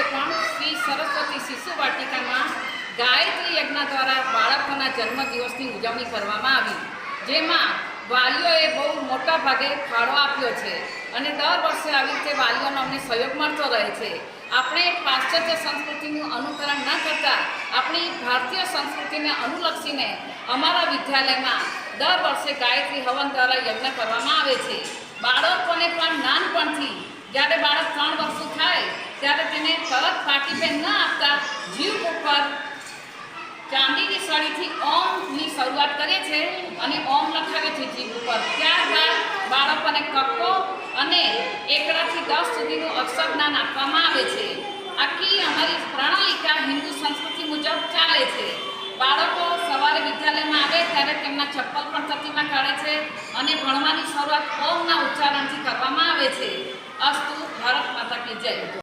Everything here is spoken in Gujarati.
વર્ષે શ્રી સરસ્વતી શિશુ વાટિકામાં ગાયત્રી યજ્ઞ દ્વારા બાળકોના જન્મદિવસની ઉજવણી કરવામાં આવી, જેમાં વાલીઓએ બહુ મોટા ભાગે ફાળો આપ્યો છે અને દર વર્ષે આવી રીતે વાલીઓનો અમને સહયોગ મળતો રહે છે. આપણે પાશ્ચાત્ય સંસ્કૃતિનું અનુકરણ ન કરતાં આપણી ભારતીય સંસ્કૃતિને અનુલક્ષીને અમારા વિદ્યાલયમાં દર વર્ષે ગાયત્રી હવન દ્વારા યજ્ઞ કરવામાં આવે છે. બાળકોને પણ નાનપણથી, જ્યારે બાળક ત્રણ વર્ષનું થાય ત્યારે તેને તરત પાટી પેન ન આપતા જીવ ઉપર ચાંદીની સળીથી ઓમની શરૂઆત કરે છે અને ઓમ લખાવે છે જીભ ઉપર. ત્યારબાદ બાળકોને કક્કો અને એકડાથી દસ સુધીનું અક્ષર જ્ઞાન આપવામાં આવે છે. આખી અમારી પ્રણાલિકા હિન્દુ સંસ્કૃતિ મુજબ ચાલે છે. બાળકો સવારે વિદ્યાલયમાં આવે ત્યારે તેમના ચપ્પલ પણ તતીમાં કાઢે છે અને ભણવાની શરૂઆત ઓમના ઉચ્ચારણથી કરવામાં આવે છે. અસ્તુ, ભારત માતા કી જય.